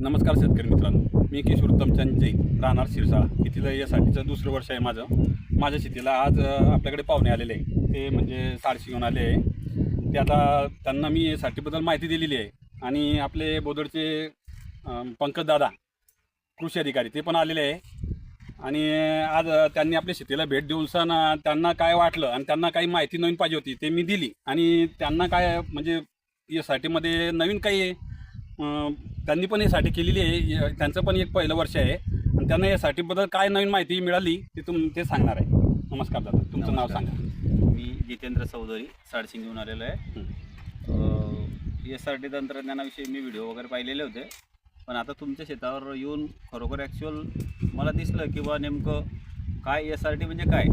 नमस्कार शेतकरी मित्रांनो. मी किशोर तमचंद जैन राहणार शिरसाळा. शेतीला यासाठीचं दुसरं वर्ष आहे माझं. माझ्या शेतीला आज आपल्याकडे पाहुणे आलेले आहे ते म्हणजे साडशी घेऊन आले आहे. ते आता त्यांना मी साठीबद्दल माहिती दिलेली आहे. आणि आपले बोदडचे पंकजदादा कृषी अधिकारी ते पण आलेले आहे. आणि आज त्यांनी आपल्या शेतीला भेट देऊन सण त्यांना काय वाटलं आणि त्यांना काही माहिती नवीन पाहिजे होती ते मी दिली. आणि त्यांना काय म्हणजे यासाठीमध्ये नवीन काही आहे त्यांनी पण यासाठी केलेली आहे. य- त्यांचं पण एक पहिलं वर्ष आहे. आणि त्यांना यासाठीबद्दल काय नवीन माहिती मिळाली ते तुम ते सांगणार आहे. नमस्कार दादा तुमचं नाव. सांगा. मी जितेंद्र चौधरी साडशिंग घेऊन आलेलो आहे. एस आर टी तंत्रज्ञानाविषयी मी व्हिडिओ वगैरे पाहिलेले होते. पण आता तुमच्या शेतावर येऊन खरोखर ॲक्च्युअल मला दिसलं की बा नेमकं काय एस आर टी म्हणजे काय?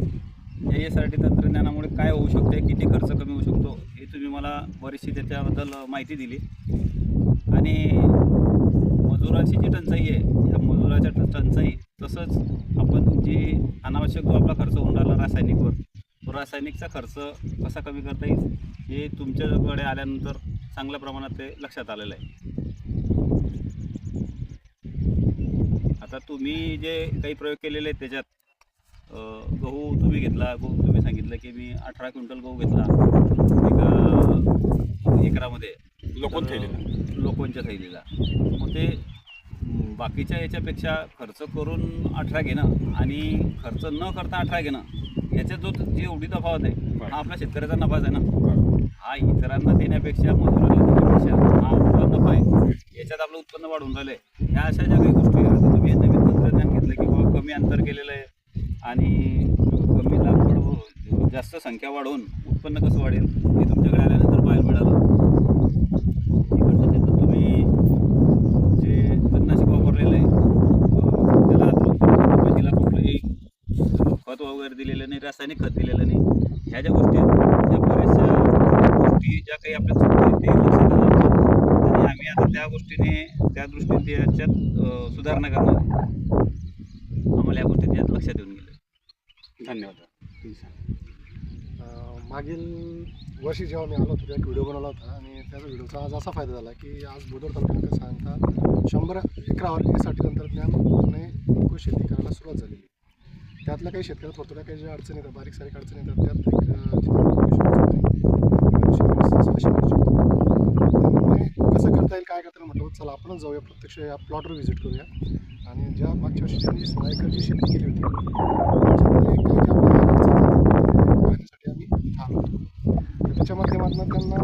या एस आर टी तंत्रज्ञानामुळे काय होऊ शकते किती खर्च कमी होऊ शकतो हे तुम्ही मला बरीचशी त्याच्याबद्दल माहिती दिली. आणि मजुराची जी टंचाई आहे ह्या मजुराच्या टंचाई तसंच आपण जी अनावश्यक जो आपला खर्च होऊन राहिला रासायनिकवर तो रासायनिकचा खर्च कसा कमी करता येईल हे तुमच्याकडे आल्यानंतर चांगल्या प्रमाणात ते लक्षात आलेलं आहे. आता तुम्ही जे काही प्रयोग केलेले आहेत त्याच्यात गहू तुम्ही घेतला गहू तुम्ही सांगितलं की मी अठरा क्विंटल गहू घेतला. लोकून तर, थैलीला. लोकोंच्या थैलीला मग ते बाकीच्या याच्यापेक्षा खर्च करून अठरा घेणं आणि खर्च न करता अठरा घेणं याच्यात जो जी एवढी तफावत आहे हा आपल्या शेतकऱ्याचा नफाच आहे ना? हा इतरांना देण्यापेक्षा मजुराला देण्यापेक्षा हा आपला नफा आहे. याच्यात आपलं उत्पन्न वाढून राहिलं आहे ह्या अशा ज्या काही गोष्टी आहेत तुम्ही हे नवीन तंत्रज्ञान घेतलं की बाबा कमी अंतर केलेलं आहे आणि कमी लागवड जास्त संख्या वाढवून उत्पन्न कसं वाढेल हे तुमच्याकडे आल्यानंतर पाहायला मिळालं. वगैरे दिलेलं नाही रासायनिक खत दिलेलं नाही. ह्या ज्या गोष्टी त्या बऱ्याचशा गोष्टी ज्या काही आपल्या चुकतात ते लक्षात आलं आणि आम्ही आता त्या गोष्टीने त्या दृष्टीने त्याच्यात सुधारणा करणार आम्हाला या गोष्टी त्यात लक्षात येऊन गेलं. धन्यवाद. मागील वर्षी जेव्हा मी आलो होतो तेव्हा एक व्हिडिओ बनवला होता आणि त्या व्हिडिओचा आज असा फायदा झाला की आज बोदर तालुक्यात सांगता शंभर एकरावर यासाठी साठी तंत्रज्ञान शेती करायला सुरुवात झालेली त्यातल्या काही शेतकऱ्या थोड्या काही ज्या अडचणी येतात बारीक सारीक अडचणी येतात त्यात त्यामुळे कसं करता येईल काय करता येईल म्हटलं चला आपणच जाऊया प्रत्यक्ष या प्लॉटवर व्हिजिट करूया. आणि ज्या मागच्या वर्षी ज्यांनी सहा एकरची शेती केली होती त्याच्यातले काही ज्या आपल्या अडचणी जातात, ते पाहण्यासाठी आम्ही इथं आलो होतो तर त्याच्या माध्यमातून त्यांना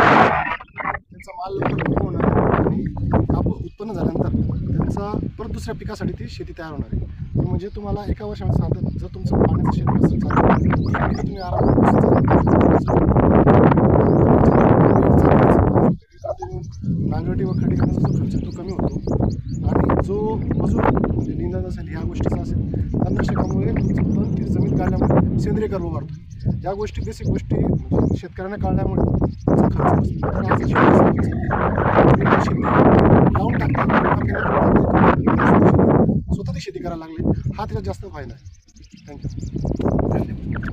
त्यांचा माल लवकर होणार आणि कापूस उत्पन्न झाल्यानंतर त्यांचा परत दुसऱ्या पिकासाठी ती शेती तयार होणार आहे म्हणजे तुम्हाला एका वर्षामध्ये साधारण जर तुमचं पाण्याचं क्षेत्र असेल चालेल तुम्ही आरामात नांगरटी व खडी करण्याचा खर्च तो कमी होतो आणि जो मजूर म्हणजे निंदन असेल ह्या गोष्टीचा असेल तणनाशकामुळे तुमचं पण ती जमीन काढल्यामुळे सेंद्रिय गर्भ वाढतो या गोष्टी बेसिक गोष्टी शेतकऱ्यांना काढल्यामुळे त्याचा खर्च लावून टाकतात शेती करायला लागले. हा त्याचा जास्त फायदा आहे. थँक्यू